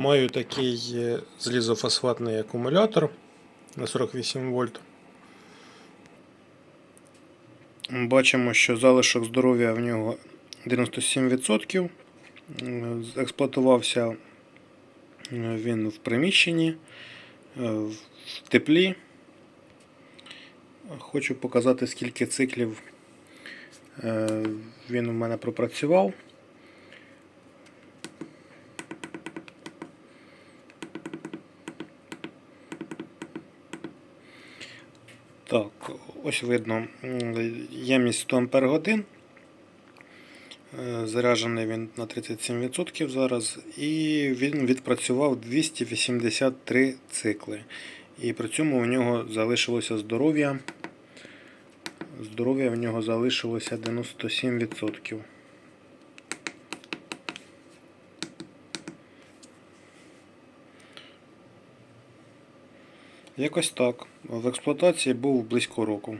Маю такий е, злізофосфатний акумулятор на 48 вольт. Бачимо, що залишок здоров'я в нього 97%. Експлуатувався е, він в приміщенні, е, в теплі. Хочу показати, скільки циклів е, він у мене пропрацював. Так, ось видно ємність 100 Ампер годин. Е, Заряджений він на 37% зараз, і він відпрацював 283 цикли. І при цьому у нього залишилося здоров'я. Здоров'я в нього залишилося 97%. Якось так. В експлуатації був близько року.